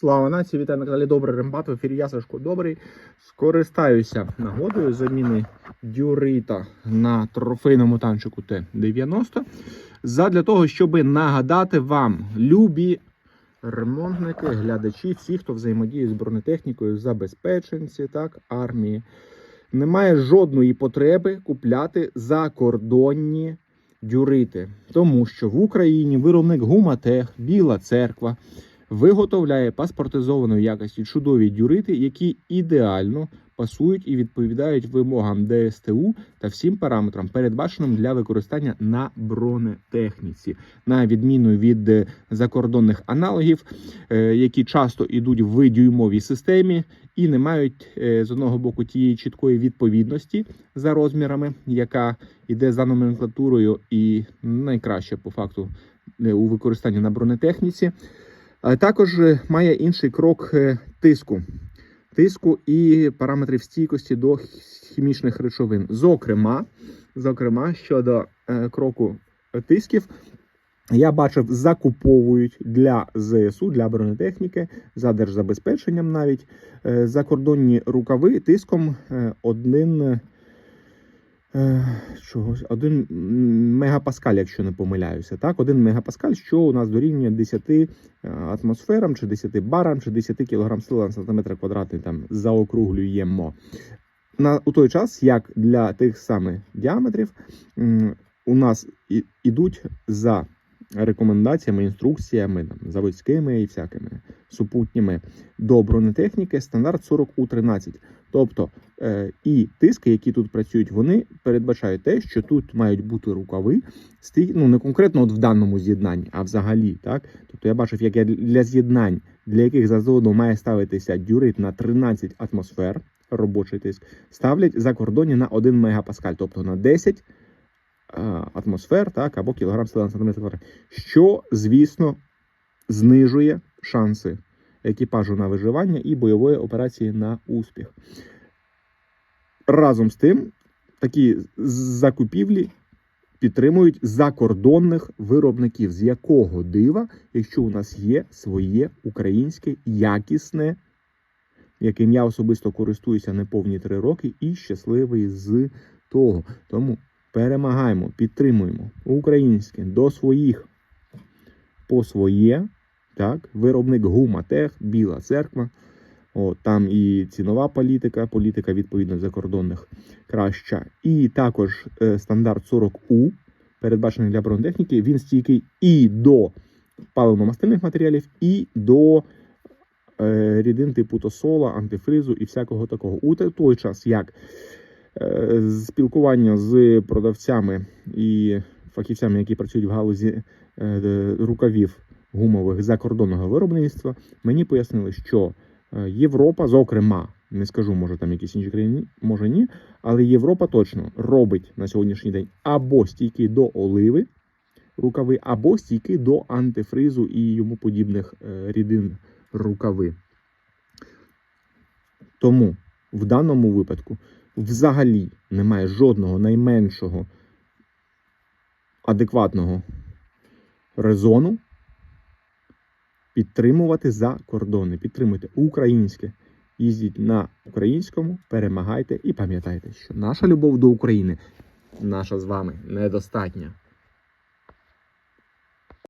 Слава нації, вітаю на каналі Добрий Рембат. В ефірі я Добрий. Скористаюся нагодою заміни дюрита на трофейному танчику Т-90 задля того, щоб нагадати вам, любі ремонтники, глядачі, всі, хто взаємодіє з бронетехнікою, забезпеченці, так, армії. Немає жодної потреби купляти закордонні дюрити, тому що в Україні виробник Гуматех, Біла Церква виготовляє паспортизованої якості чудові дюрити, які ідеально пасують і відповідають вимогам ДСТУ та всім параметрам, передбаченим для використання на бронетехніці, на відміну від е, закордонних аналогів, е, які часто йдуть в дюймовій системі і не мають е, з одного боку тієї чіткої відповідності за розмірами, яка йде за номенклатурою, і найкраще по факту у використанні на бронетехніці. Також має інший крок е, тиску. Тиску і параметрів стійкості до хімічних речовин. Зокрема, зокрема щодо е, кроку тисків, я бачив, закуповують для ЗСУ, для бронетехніки, за держзабезпеченням навіть е, закордонні рукави тиском один. Чогось. Один мегапаскаль, якщо не помиляюся, так, один мегапаскаль, що у нас дорівнює 10 е, атмосферам, чи 10 барам, чи 10 кг сили на сантиметр квадратний там заокруглюємо. На у той час, як для тих самих діаметрів, у нас і, ідуть за рекомендаціями, інструкціями там, заводськими і всякими супутніми до бронетехніки стандарт 40 у 13 Тобто е, і тиски, які тут працюють, вони передбачають те, що тут мають бути рукави, ну не конкретно от в даному з'єднанні, а взагалі, так. Тобто я бачив, як я для з'єднань, для яких за заводом має ставитися дюрит на 13 атмосфер, робочий тиск, ставлять закордонні на 1 мегапаскаль, тобто на 10 е, атмосфер, так, або кілограм сили на сантиметр що, звісно, знижує шанси екіпажу на виживання і бойової операції на успіх. Разом з тим, такі закупівлі підтримують закордонних виробників, з якого дива, якщо у нас є своє українське якісне, яким я особисто користуюся неповні три роки, і щасливий з того. Тому перемагаємо, підтримуємо українське до своїх по своє. Так, виробник Гуматех, Біла церква. О, там і цінова політика, політика відповідно закордонних краща. І також е, стандарт 40У, передбачений для бронетехніки, він стійкий і до паливно-мастильних матеріалів, і до е, рідин типу тосола, антифризу і всякого такого. У той час, як е, спілкування з продавцями і фахівцями, які працюють в галузі е, рукавів гумових закордонного виробництва, мені пояснили, що е, Європа, зокрема, не скажу, може там якісь інші країни, може ні, але Європа точно робить на сьогоднішній день або стійки до оливи рукави, або стійки до антифризу і йому подібних е, рідин рукави. Тому в даному випадку взагалі немає жодного найменшого адекватного резону підтримувати за кордони. Підтримуйте українське. Їздіть на українському, перемагайте і пам'ятайте, що наша любов до України, наша з вами недостатня.